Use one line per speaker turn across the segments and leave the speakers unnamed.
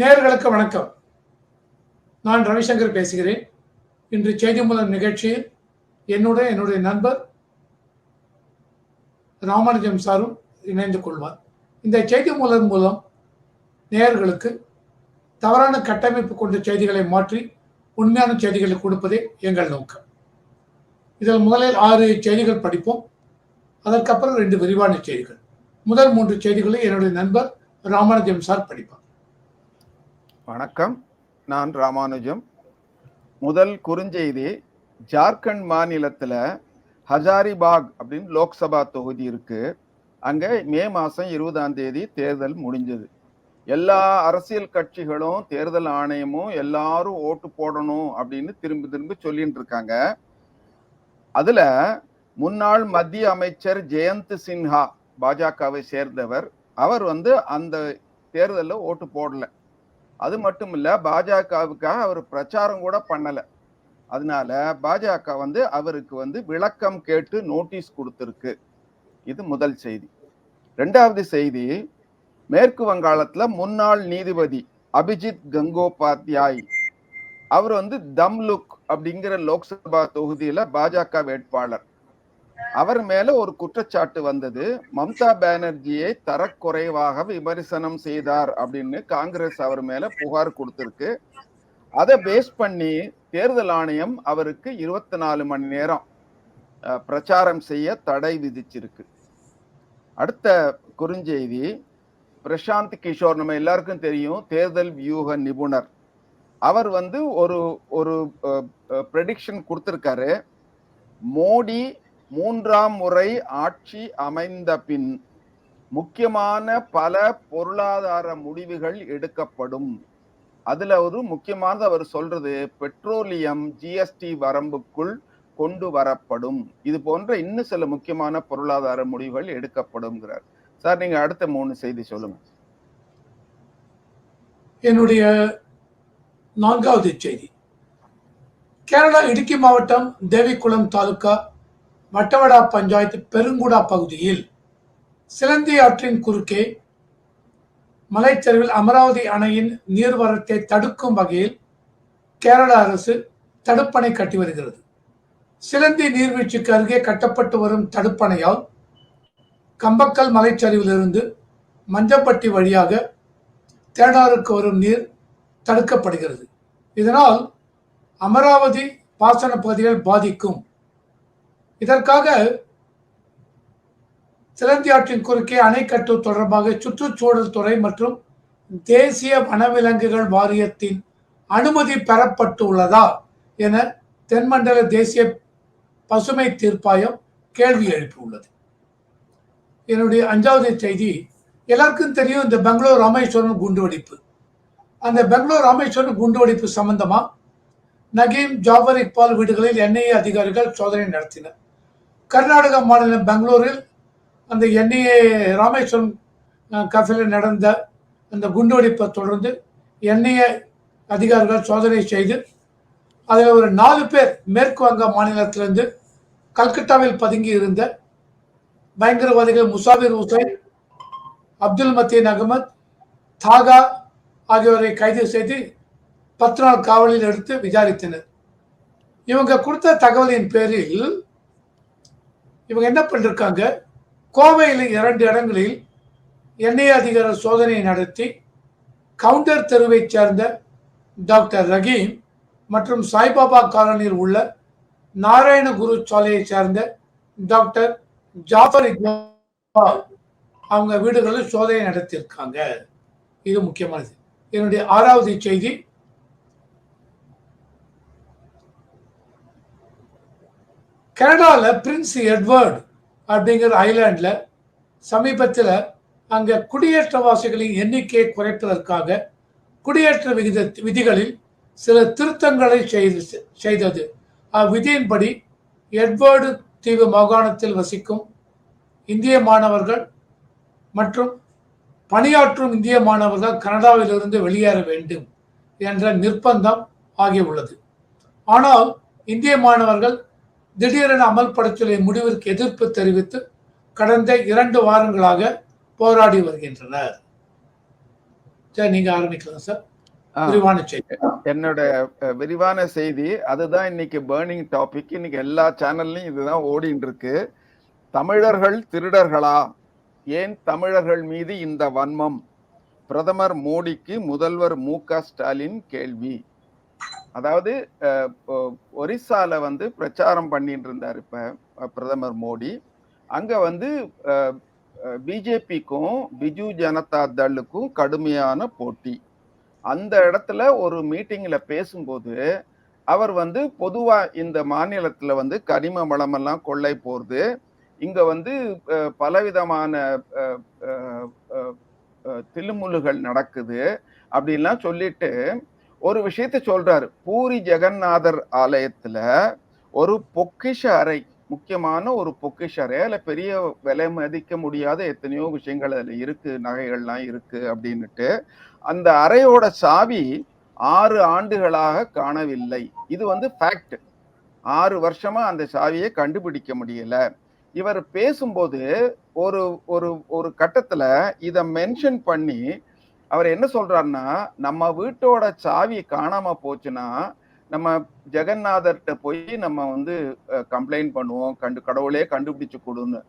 நேர்களுக்கு வணக்கம். நான் ரவிசங்கர் பேசுகிறேன். இன்று செய்தி மூலம் நிகழ்ச்சியில் என்னுடன் என்னுடைய நண்பர் ராமானுஜம் சாரும் இணைந்து கொள்வார். இந்த செய்தி மூலம் மூலம் நேயர்களுக்கு தவறான கட்டமைப்பு கொண்ட செய்திகளை மாற்றி உண்மையான செய்திகளை கொடுப்பதே எங்கள் நோக்கம். இதில் முதலில் ஆறு செய்திகள் படிப்போம். அதற்கப்புறம் ரெண்டு விரிவான செய்திகள். முதல் மூன்று செய்திகளை என்னுடைய நண்பர் ராமானுஜம் சார் படிப்பார்.
வணக்கம். நான் ராமானுஜம். முதல் குறுஞ்செய்தி ஜார்க்கண்ட் மாநிலத்தில் ஹஜாரிபாக் அப்படின்னு லோக்சபா தொகுதி இருக்கு. அங்கே மே மாதம் இருபதாம் தேதி தேர்தல் முடிஞ்சது. எல்லா அரசியல் கட்சிகளும் தேர்தல் ஆணையமும் எல்லாரும் ஓட்டு போடணும் அப்படின்னு திரும்பி திரும்பி சொல்லிட்டு இருக்காங்க. அதுல முன்னாள் மத்திய அமைச்சர் ஜெயந்த் சின்ஹா பாஜகவை சேர்ந்தவர். அவர் வந்து அந்த தேர்தலில் ஓட்டு போடல. அது மட்டும் இல்ல பாஜகவுக்காக அவர் பிரச்சாரம் கூட பண்ணல. அதனால பாஜக வந்து அவருக்கு வந்து விளக்கம் கேட்டு நோட்டீஸ் கொடுத்துருக்கு. இது முதல் செய்தி. ரெண்டாவது செய்தி மேற்கு வங்காளத்துல முன்னாள் நீதிபதி அபிஜித் கங்கோபாத்யாய் அவர் வந்து தம்லுக் அப்படிங்கிற லோக்சபா தொகுதியில பாஜக வேட்பாளர். அவர் மேல ஒரு குற்றச்சாட்டு வந்தது. மம்தா பானர்ஜியை தரக்குறைவாக விமர்சனம் செய்தார் அப்படின்னு காங்கிரஸ் அவர் மேல புகார் கொடுத்திருக்கு. அதை பேஸ் பண்ணி தேர்தல் ஆணையம் அவருக்கு இருபத்தி நாலு மணி நேரம் பிரச்சாரம் செய்ய தடை விதிச்சிருக்கு. அடுத்த குறுஞ்செய்தி பிரசாந்த் கிஷோர் நம்ம எல்லாருக்கும் தெரியும் தேர்தல் வியூக நிபுணர். அவர் வந்து ஒரு ஒரு ப்ரெடிக்ஷன் கொடுத்துருக்காரு. மோடி மூன்றாம் முறை ஆட்சி அமைந்த பின் முக்கியமான பல பொருளாதார முடிவுகள் எடுக்கப்படும். அதுல ஒரு முக்கியமானது அவர் சொல்றது பெட்ரோலியம் ஜிஎஸ்டி வரம்புக்குள் கொண்டு வரப்படும். இது போன்ற இன்னும் சில முக்கியமான பொருளாதார முடிவுகள் எடுக்கப்படும்ங்கிறார். சார் நீங்க அடுத்த மூணு செய்தி சொல்லுங்க.
என்னுடைய நான்காவது செய்தி. கேரளா இடுக்கி மாவட்டம் தேவிக்குளம் தாலுகா வட்டவடா பஞ்சாயத்து பெருங்குடா பகுதியில் சிலந்தி ஆற்றின் குறுக்கே மலைச்சரிவில் அமராவதி அணையின் நீர்வரத்தை தடுக்கும் வகையில் கேரள அரசு தடுப்பணை கட்டி வருகிறது. சிலந்தி நீர்வீழ்ச்சிக்கு அருகே கட்டப்பட்டு வரும் தடுப்பணையால் கம்பக்கல் மலைச்சரிவிலிருந்து மஞ்சப்பட்டி வழியாக தேனாருக்கு வரும் நீர் தடுக்கப்படுகிறது. இதனால் அமராவதி பாசன பகுதிகள் பாதிக்கும். இதற்காக சிலந்தியாற்றின் குறுக்கே அணை கட்டு தொடர்பாக சுற்றுச்சூழல் துறை மற்றும் தேசிய வனவிலங்குகள் வாரியத்தின் அனுமதி பெறப்பட்டுள்ளதா என தென்மண்டல தேசிய பசுமை தீர்ப்பாயம் கேள்வி எழுப்பியுள்ளது. என்னுடைய அஞ்சாவது செய்தி எல்லாருக்கும் தெரியும் இந்த பெங்களூர் ராமேஸ்வரன் குண்டுவெடிப்பு. அந்த பெங்களூர் ராமேஸ்வரன் குண்டுவெடிப்பு சம்பந்தமா நகீம் ஜாஃபர் இக்பால் வீடுகளில் என்ஐஏ அதிகாரிகள் சோதனை நடத்தினர். கர்நாடக மாநிலம் பெங்களூரில் அந்த என்ஐஏ ராமேஸ்வரம் கஃபில் நடந்த அந்த குண்டுவெடிப்பை தொடர்ந்து என்ஐஏ அதிகாரிகள் சோதனை செய்து அதில் ஒரு நாலு பேர் மேற்கு வங்க மாநிலத்திலிருந்து கல்கட்டாவில் பதுங்கி இருந்த பயங்கரவாதிகள் முசாபிர் ஹுசைன் அப்துல் மத்தீன் அகமத் தாகா ஆகியோரை கைது செய்து பத்து நாள் காவலில் எடுத்து விசாரித்தனர். இவங்க கொடுத்த தகவலின் பேரில் இவங்க என்ன பண்ணிருக்காங்க? கோவையில் இரண்டு இடங்களில் எண்ணெய் அதிகார சோதனை நடத்தி கவுண்டர் தெருவைச் சேர்ந்த டாக்டர் ரஹீம் மற்றும் சாய்பாபா காலனியில் உள்ள நாராயணகுரு சாலையைச் சேர்ந்த டாக்டர் ஜாஃபர் இக்பால் அவங்க வீடுகளில் சோதனை நடத்தியிருக்காங்க. இது முக்கியமானது. என்னுடைய ஆறாவது செய்தி. கனடாவில் பிரின்ஸ் எட்வர்ட் அப்படிங்கிற ஐலாண்டில் சமீபத்தில் அங்கே குடியேற்றவாசிகளின் எண்ணிக்கையை குறைப்பதற்காக குடியேற்ற விகித விதிகளில் சில திருத்தங்களை செய்து செய்தது. அவ்விதியின்படி எட்வர்டு தீவு மாகாணத்தில் வசிக்கும் இந்திய மாணவர்கள் மற்றும் பணியாற்றும் இந்திய மாணவர்கள் கனடாவிலிருந்து வெளியேற வேண்டும் என்ற நிர்பந்தம் ஆகியுள்ளது. ஆனால் இந்திய மாணவர்கள் திடீரென அமல்படுத்தலை முடிவிற்கு எதிர்ப்பு தெரிவித்து கடந்த இரண்டு வாரங்களாக போராடி வருகின்றனர். சரி நீங்க ஆரம்பிக்கலாம் சார்.
ஆ,
விரிவான செய்தி.
என்னோட விரிவான செய்தி அதுதான் இன்னைக்கு பேர்னிங் டாபிக் இன்னைக்கு எல்லா சேனல்லையும் இதுதான் ஓடிட்டு இருக்கு தமிழர்கள் திருடர்களா? ஏன் தமிழர்கள் மீது இந்த வன்மம்? பிரதமர் மோடிக்கு முதல்வர் மு க ஸ்டாலின் கேள்வி. அதாவது ஒரிசால வந்து பிரச்சாரம் பண்ணிட்டு இருந்தார் இப்ப பிரதமர் மோடி. அங்க வந்து பிஜேபிக்கும் பிஜு ஜனதா தளுக்கும் கடுமையான போட்டி. அந்த இடத்துல ஒரு மீட்டிங்ல பேசும்போது அவர் வந்து பொதுவா இந்த மாநிலத்துல வந்து கனிம வளமெல்லாம் கொள்ளை போறது இங்க வந்து பலவிதமான அஹ், தில்லுமுல்லுகள் நடக்குது அப்படின்லாம் சொல்லிட்டு ஒரு விஷயத்த சொல்றாரு. பூரி ஜெகநாதர் ஆலயத்துல ஒரு பொக்கிஷ அறை முக்கியமான ஒரு பொக்கிஷ அறை அதுல பெரிய விலை மதிக்க முடியாத எத்தனையோ விஷயங்கள் அதுல இருக்கு நகைகள்லாம் இருக்கு அப்படின்னுட்டு அந்த அறையோட சாவி ஆறு ஆண்டுகளாக காணவில்லை. இது வந்து ஃபேக்ட் ஆறு வருஷமா அந்த சாவியை கண்டுபிடிக்க முடியல. இவர் பேசும்போது ஒரு ஒரு ஒரு கட்டத்துல இதை மென்ஷன் பண்ணி அவர் என்ன சொல்றாருன்னா நம்ம வீட்டோட சாவி காணாம போச்சுன்னா நம்ம ஜெகநாதர்கிட்ட போய் நம்ம வந்து கம்ப்ளைண்ட் பண்ணுவோம். கண்டு கடவுளே கண்டுபிடிச்சு கொடுன்னு.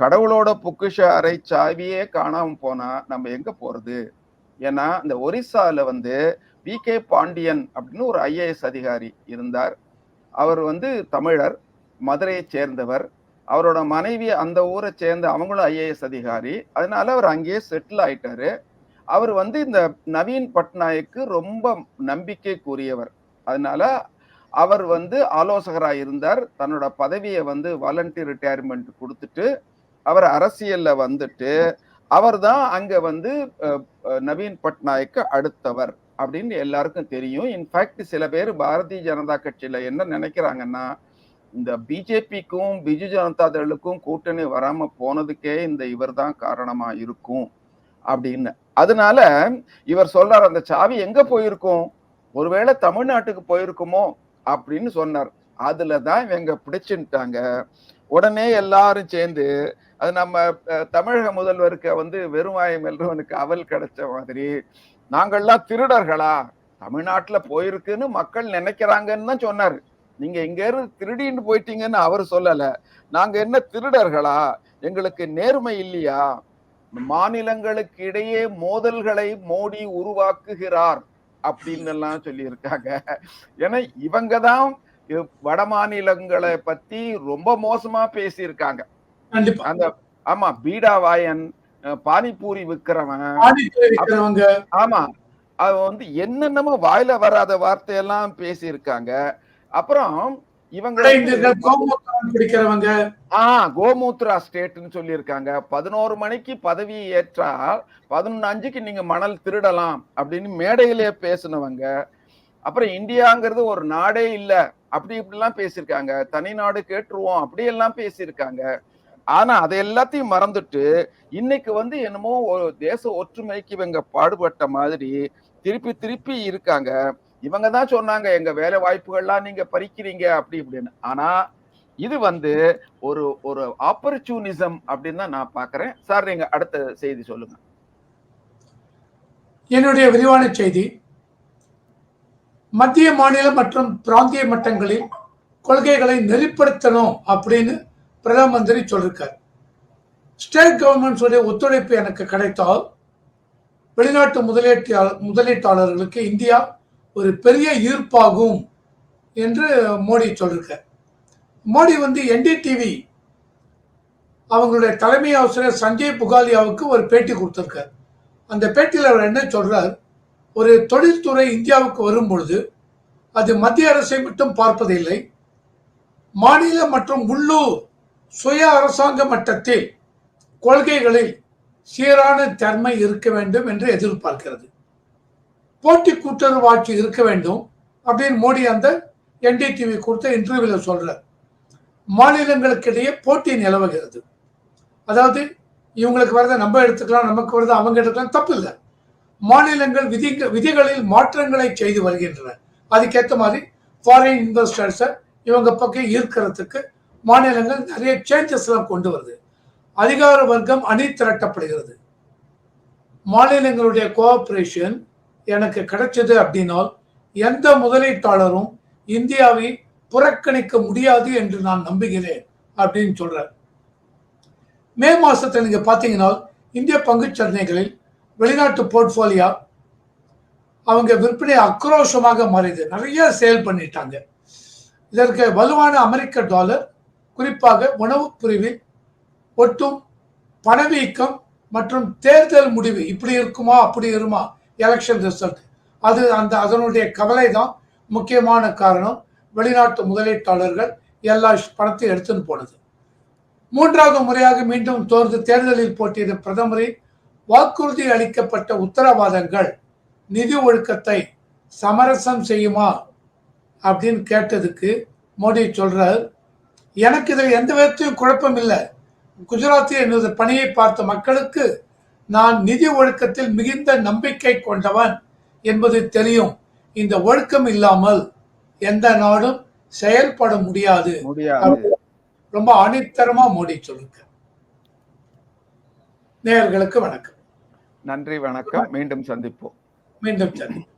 கடவுளோட பொக்கிஷ அறை சாவியே காணாம போனா நம்ம எங்க போறது? ஏன்னா இந்த ஒரிசால வந்து வி கே. பாண்டியன் அப்படின்னு ஒரு ஐஏஎஸ் அதிகாரி இருந்தார். அவர் வந்து தமிழர் மதுரையை சேர்ந்தவர். அவரோட மனைவி அந்த ஊரை சேர்ந்த அவங்களும் ஐஏஎஸ் அதிகாரி. அதனால அவர் அங்கேயே செட்டில் ஆயிட்டாரு. அவர் வந்து இந்த நவீன் பட்நாயக்கு ரொம்ப நம்பிக்கைக்குரியவர். அதனால அவர் வந்து ஆலோசகராக இருந்தார். தன்னோட பதவியை வந்து வாலண்டியர் ரிட்டையர்மெண்ட் கொடுத்துட்டு அவர் அரசியல்ல வந்துட்டு அவர் தான் அங்க வந்து நவீன் பட்நாயக்கு அடுத்தவர் அப்படின்னு எல்லாருக்கும் தெரியும். இன்ஃபேக்ட் சில பேர் பாரதிய ஜனதா கட்சியில என்ன நினைக்கிறாங்கன்னா இந்த பிஜேபிக்கும் பிஜு ஜனதா தளுக்கும் கூட்டணி வராம போனதுக்கே இந்த இவர் தான் காரணமா இருக்கும் அப்படின்னு. அதனால இவர் சொல்றார் அந்த சாவி எங்க போயிருக்கும்? ஒருவேளை தமிழ்நாட்டுக்கு போயிருக்குமோ? அப்படின்னு சொன்னார். அதுல தான் இவங்க பிடிச்சுட்டாங்க உடனே எல்லாரும் சேர்ந்து அது நம்ம தமிழக முதல்வருக்கு வந்து வெறுமாயம் வெல்றவனுக்கு அவல் கிடைச்ச மாதிரி நாங்கள்லாம் திருடர்களா? தமிழ்நாட்டுல போயிருக்குன்னு மக்கள் நினைக்கிறாங்கன்னு தான் சொன்னாரு. நீங்க இங்க இருந்து திருடின்னு போயிட்டீங்கன்னு அவர் சொல்லல. நாங்க என்ன திருடர்களா? எங்களுக்கு நேர்மை இல்லையா? மாநிலங்களுக்கு இடையே மோதல்களை மோடி உருவாக்குகிறார் அப்படின்னு எல்லாம் சொல்லியிருக்காங்க. ஏன்னா இவங்க தான் வட மாநிலங்களை பத்தி ரொம்ப மோசமா பேசியிருக்காங்க. அந்த ஆமா பீடா வாயன் அஹ் பானிபூரி விக்கிறவன் ஆமா அது வந்து என்னென்னமோ வாயில வராத வார்த்தையெல்லாம் பேசியிருக்காங்க. அப்புறம் இவங்க கோமூத்ரா ஸ்டேட்னு சொல்லியிருக்காங்க. பதினோரு மணிக்கு பதவி ஏற்றால் பதினொன்று அஞ்சுக்கு நீங்க மணல் திருடலாம் அப்படின்னு மேடையிலே பேசினவங்க. அப்புறம் இந்தியாங்கிறது ஒரு நாடே இல்ல. அப்படி இப்படிலாம் பேசியிருக்காங்க. தனி நாடு கேட்டுருவோம். அப்படியெல்லாம் பேசியிருக்காங்க. ஆனா அதை எல்லாத்தையும் மறந்துட்டு இன்னைக்கு வந்து என்னமோ ஒரு தேச ஒற்றுமைக்கு இவங்க பாடுபட்ட மாதிரி திருப்பி திருப்பி இருக்காங்க. இவங்க தான் சொன்னாங்க எங்க வேலை வாய்ப்புகள்லாம் நீங்க பறிக்கிறீங்க அப்படி இப்படின்னு. ஆனா இது வந்து ஒரு ஒரு ஆப்பர்ச்சுனிசம் அப்படின்னு தான் நான் பாக்குறேன். சார் நீங்க அடுத்த செய்தி சொல்லுங்க.
என்னுடைய விரிவான செய்தி மத்திய மாநில மற்றும் பிராந்திய மட்டங்களில் கொள்கைகளை நெறிப்படுத்தணும் அப்படின்னு பிரதம மந்திரி சொல்லிருக்கார். ஸ்டேட் கவர்மெண்ட்ஸுடைய ஒத்துழைப்பு எனக்கு கிடைத்தால் வெளிநாட்டு முதலீட்டாளர் முதலீட்டாளர்களுக்கு இந்தியா ஒரு பெரிய ஈர்ப்பாகும் என்று மோடி சொல்லியிருக்கார் மோடி வந்து என்டிடிவி அவங்களுடைய தலைமை ஆசிரியர் சஞ்சய் புகாலியாவுக்கு ஒரு பேட்டி கொடுத்துருக்கார். அந்த பேட்டியில் அவர் என்ன சொல்றார்? ஒரு தொழில்துறை இந்தியாவுக்கு வரும் பொழுது அது மத்திய அரசை மட்டும் பார்ப்பதில்லை மாநில மற்றும் உள்ளூர் சுய அரசாங்க மட்டத்தில் கொள்கைகளில் சீரான தன்மை இருக்க வேண்டும் என்று எதிர்பார்க்கிறது. போட்டி கூட்டுறவு ஆட்சி இருக்க வேண்டும் அப்படின்னு மோடி அந்த என்டிடிவி கொடுத்த இன்டர்வியூவில் சொல்கிறார் மாநிலங்களுக்கிடையே போட்டி நிலவுகிறது. அதாவது இவங்களுக்கு வரதை நம்ம எடுத்துக்கலாம் நமக்கு வரதை அவங்க எடுத்துக்கலாம் தப்பு இல்லை மாநிலங்கள் விதி விதிகளில் மாற்றங்களை செய்து வருகின்றன. அதுக்கேற்ற மாதிரி ஃபாரின் இன்வெஸ்டர்ஸை இவங்க பக்கம் ஈர்க்கிறதுக்கு மாநிலங்கள் நிறைய சேஞ்சஸ்லாம் கொண்டு வருது. அதிகார வர்க்கம் அணி திரட்டப்படுகிறது. மாநிலங்களுடைய கோஆப்ரேஷன் எனக்கு கிடைச்சது அப்படின்னால் எந்த முதலீட்டாளரும் இந்தியாவை புறக்கணிக்க முடியாது என்று நான் நம்புகிறேன் அப்படின்னு சொல்றார். மே மாசத்துல நீங்க பாத்தீங்கன்னா இந்திய பங்குச் சந்தைகளில் வெளிநாட்டு போர்ட்ஃபோலியா அவங்க விற்பனை அக்ரோஷமாக மாறியது. நிறைய சேல் பண்ணிட்டாங்க. இதற்கு வலுவான அமெரிக்க டாலர் குறிப்பாக உணவு பிரிவில் ஒட்டும் பணவீக்கம் மற்றும் தேர்தல் முடிவு இப்படி இருக்குமா அப்படி இருமா எலெக்ஷன் ரிசல்ட் அது அந்த அதனுடைய கவலை தான் முக்கியமான காரணம். வெளிநாட்டு முதலீட்டாளர்கள் எல்லா பணத்தையும் எடுத்துன்னு போனது. மூன்றாவது முறையாக மீண்டும் தோர்ந்து தேர்தலில் போட்டியிட பிரதமரின் வாக்குறுதி அளிக்கப்பட்ட உத்தரவாதங்கள் நிதி ஒழுக்கத்தை சமரசம் செய்யுமா அப்படின்னு கேட்டதுக்கு மோடி சொல்றார். எனக்கு இதில் எந்த விதத்தையும் குழப்பம் இல்லை. குஜராத்தில் எனது பணியை பார்த்த மக்களுக்கு நான் நிதி ஒழுக்கத்தில் மிகுந்த நம்பிக்கை கொண்டவன் என்பது தெரியும். இந்த ஒழுக்கம் இல்லாமல் எந்த நாடும் செயல்பட
முடியாது.
ரொம்ப அணித்தரமா மோடி சொல்லுங்க நேயர்களுக்கு வணக்கம்.
நன்றி வணக்கம். மீண்டும் சந்திப்போம்.
மீண்டும் சந்திப்போம்.